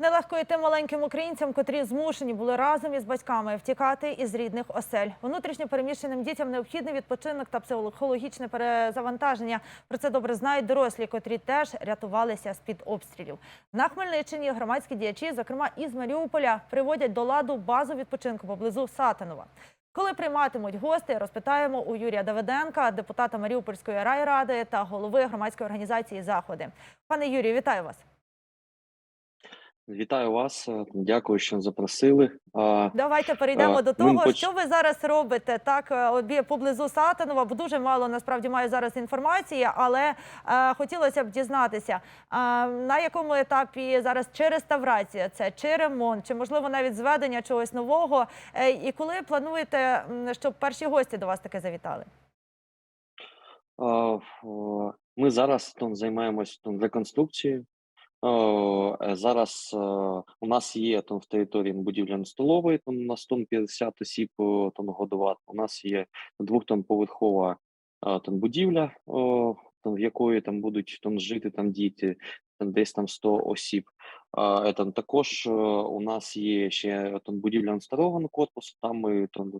Нелегко йти маленьким українцям, котрі змушені були разом із батьками втікати із рідних осель. Внутрішньо переміщеним дітям необхідний відпочинок та психологічне перезавантаження. Про це добре знають дорослі, котрі теж рятувалися з під обстрілів. На Хмельниччині громадські діячі, зокрема із Маріуполя, приводять до ладу базу відпочинку поблизу Сатанова. Коли прийматимуть гостей, розпитаємо у Юрія Давиденка, депутата Маріупольської райради та голови громадської організації Заходи. Пане Юрію, вітаю вас. Вітаю вас, дякую, що запросили. Давайте перейдемо Е, до того, поч- що ви зараз робите. Так, е, обі поблизу Сатанова, бо дуже мало насправді маю зараз інформації, але е, хотілося б дізнатися, е, на якому етапі зараз чи реставрація це, чи ремонт, чи можливо навіть зведення чогось нового. І коли плануєте, щоб перші гості до вас таки завітали? а, Ми зараз там займаємось там реконструкцією. Е, Зараз е, у нас є там в території будівля столової, там на 150 осіб е, там годувати. У нас є двохтонповерхова е, там будівля, там в якої там будуть там жити там діти, там десь там 100 осіб. Там також у нас є ще там будівля старого корпусу. Там ми там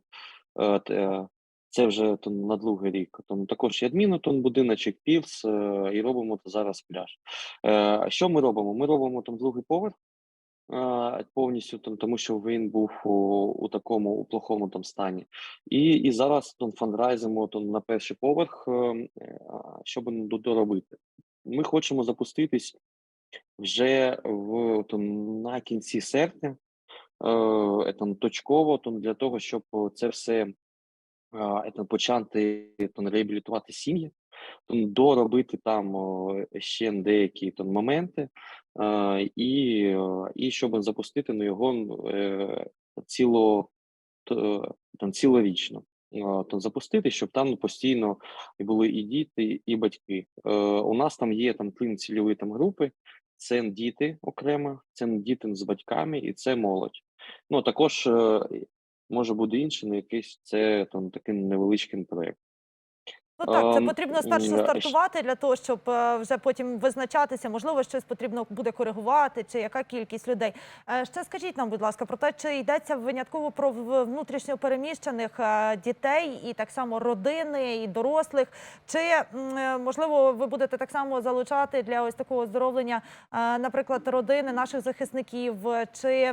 це вже там на другий рік. Там також є адмінотон, будиночок, півс, е, і робимо зараз пляж. Е, Що ми робимо? Ми робимо там другий поверх. е, Повністю там, тому що він був у, у такому у плохому там стані, і, і зараз там фандрайзимо там на перший поверх, е, щоб доробити. Ми хочемо запуститись вже в там, на кінці серпня, е, там точково, там для того, щоб це все почати там, реабілітувати сім'ї, доробити там ще деякі там моменти, і, і щоб запустити на його е, ціло, там, цілорічно. А, Там, запустити, щоб там постійно були і діти, і батьки. Е, у нас там є там три цільові там групи: це діти окремо, це діти з батьками і це молодь. Ну також е, може буде інше, але якийсь це там таким невеличким проєкт. Ну так, це Ем, потрібно е, щ- стартувати для того, щоб е, вже потім визначатися. Можливо, щось потрібно буде коригувати, чи яка кількість людей. Е, Ще скажіть нам, будь ласка, про те, чи йдеться винятково про внутрішньо переміщених е, дітей і так само родини і дорослих, чи можливо ви будете так само залучати для ось такого оздоровлення, наприклад, родини наших захисників, чи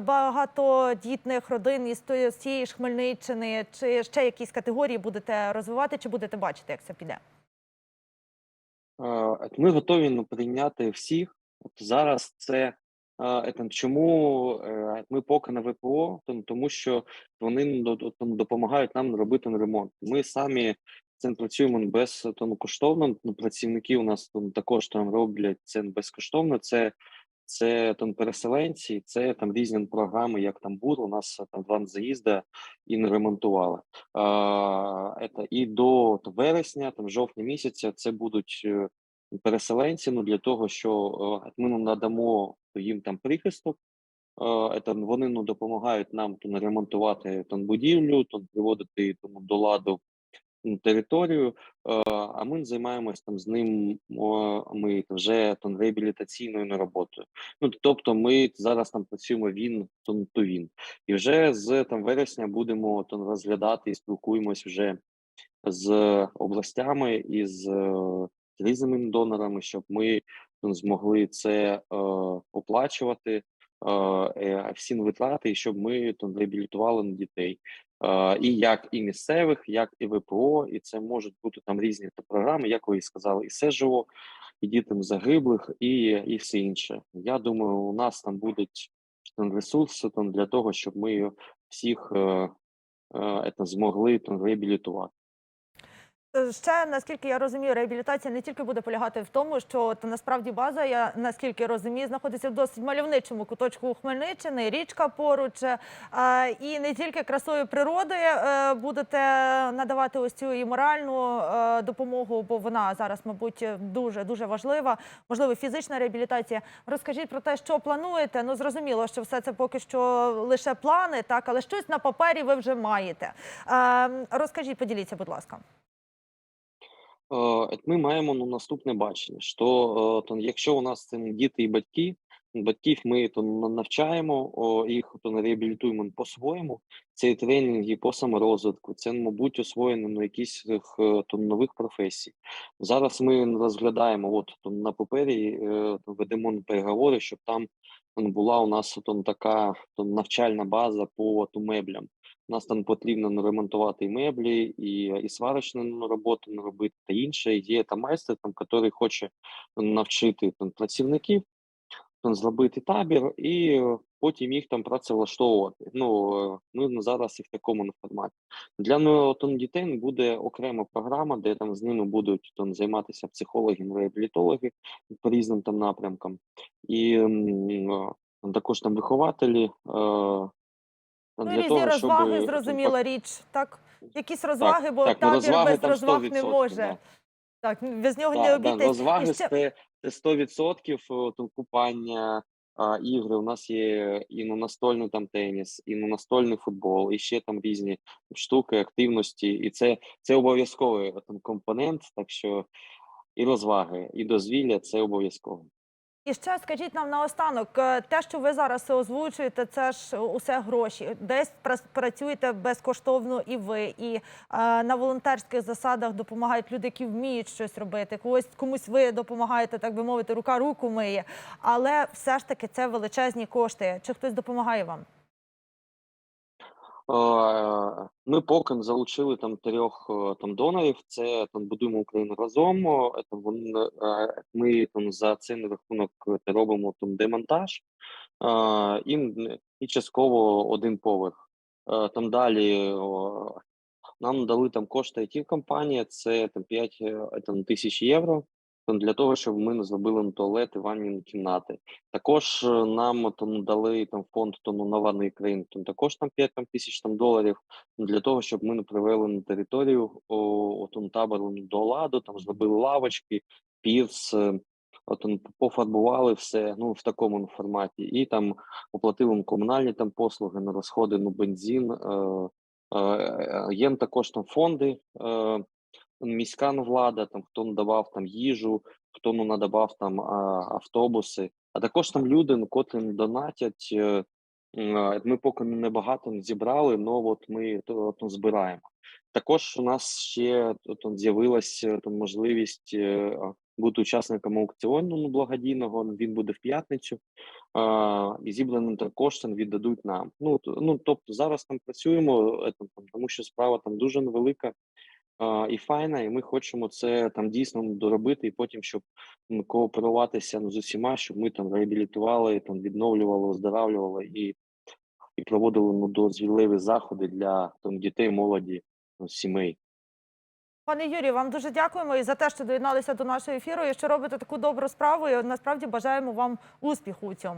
багатодітних родин із цієї ж Хмельниччини, чи ще якісь категорії будете розвивати, чи будете бачити, як це піде? Ми готові ну, прийняти всіх. От зараз це, чому е, ми поки на ВПО, тому, що вони ну, допомагають нам робити ремонт. Ми самі цим працюємо без тому. Ну, працівники у нас там також там роблять це безкоштовно. Це це там переселенці, це там різні програми, як там БУР, у нас там два заїзди і не ремонтували. А, і до там, вересня, там жовтня місяця, це будуть е, переселенці. Ну для того, що е, ми ну, надамо їм там прихисток. Е, это, вони ну, допомагають нам там, ремонтувати там будівлю, там приводити тому до ладу територію. Е, а ми займаємось там з ним. Ми вже там реабілітаційною роботою. Ну тобто, ми зараз там працюємо він там, то він, і вже з там вересня будемо там розглядати і спілкуємось вже з областями і з е, різними донорами, щоб ми ну, змогли це е, оплачувати е, е, всі витрати, і щоб ми там реабілітували на дітей. І як і місцевих, як і ВПО, і це можуть бути там різні програми, як ви і сказали, і СЖО, і дітям загиблих, і, і все інше. Я думаю, у нас там будуть ресурси там для того, щоб ми всіх е, е, змогли там реабілітувати. Е, Ще наскільки я розумію, реабілітація не тільки буде полягати в тому, що от, насправді база, я наскільки розумію, знаходиться в досить мальовничому куточку Хмельниччини, річка поруч, е, і не тільки красою природи е, будете надавати ось цю і моральну допомогу, бо вона зараз, мабуть, дуже дуже важлива. Можливо, фізична реабілітація. Розкажіть про те, що плануєте. Ну зрозуміло, що все це поки що лише плани, так, але щось на папері ви вже маєте. Розкажіть, поділіться, будь ласка. Е, Ми маємо ну, наступне бачення, що е, там, якщо у нас це діти і батьки, батьків ми то навчаємо о, їх, то реабілітуємо по-своєму. Це і тренінги по саморозвитку, це, мабуть, освоєння ну, якісь е, то нових професій. Зараз ми розглядаємо, от то на папері е, то ведемо переговори, щоб там була у нас то, така то, навчальна база по то, меблям. Нас там потрібно ремонтувати і меблі, і, і сварочну ну, роботу робити та інше. Є там майстер, там, який хоче навчити там, працівників, там, зробити табір і потім їх там працевлаштовувати. Ну, ми зараз і в такому форматі. Для там, дітей буде окрема програма, де там з ними будуть там, займатися психологи, реабілітологи по різним там напрямкам. І також там вихователі. Е, Ну, різні того, розваги, щоб, зрозуміла річ. Так, якісь розваги, бо так, ну, табір розваги без розваг не може. да. Так, без нього не Так, да, обійтись. розваги ще- це, це 100% там, купання, а, ігри. У нас є і на настольний там теніс, і на настольний футбол, і ще там різні штуки, активності. І це, це обов'язковий там, компонент, так що і розваги, і дозвілля це обов'язково. І ще скажіть нам наостанок, е, те, що ви зараз озвучуєте, це ж усе гроші. Десь працюєте безкоштовно і ви, і е, на волонтерських засадах допомагають люди, які вміють щось робити. Когось комусь ви допомагаєте, так би мовити, рука руку миє. Але все ж таки це величезні кошти. Чи хтось допомагає вам? Ми поки залучили там трьох е, там донорів. Це там будуємо Україну разом. Там ми там за цей рахунок е, робимо там демонтаж і, і частково один поверх. Е, Там далі нам дали там кошти it компанія це там 5 е, там, тисяч євро. Для того, щоб ми не зробили ну, туалети, ванні кімнати. Також е, нам там дали там фонд тому нова країни, там також там 5 там, тисяч там доларів для того, щоб ми не привели на територію о, о, табору ну, до ладу, там зробили лавочки, пірс, е, от, пофарбували все ну в такому ну, форматі, і там оплатили ну, комунальні там послуги на розходи, ну бензин. Е, е, е, є також там фонди. Е, міська ну, влада, там хто надавав там їжу, хто ну надавав там автобуси, а також там люди, ну, котрі ну, донатять. е, Ми поки не багато не зібрали, але от ми то, то збираємо. Також у нас ще з'явилася там можливість е, бути учасником аукціону ну, благодійного. Він буде в п'ятницю, а, і зібраним там кошти віддадуть нам. Ну, т- ну тобто зараз там працюємо, е, там, тому що справа там дуже невелика і файна, і ми хочемо це там дійсно доробити, і потім, щоб кооперуватися ну, з усіма, щоб ми там реабілітували, там відновлювали, оздоравлювали і, і проводили ну, дозвільливі заходи для там дітей, молоді, ну, сімей. Пане Юрію, вам дуже дякуємо і за те, що доєдналися до нашого ефіру, і що робите таку добру справу. І насправді бажаємо вам успіху у цьому.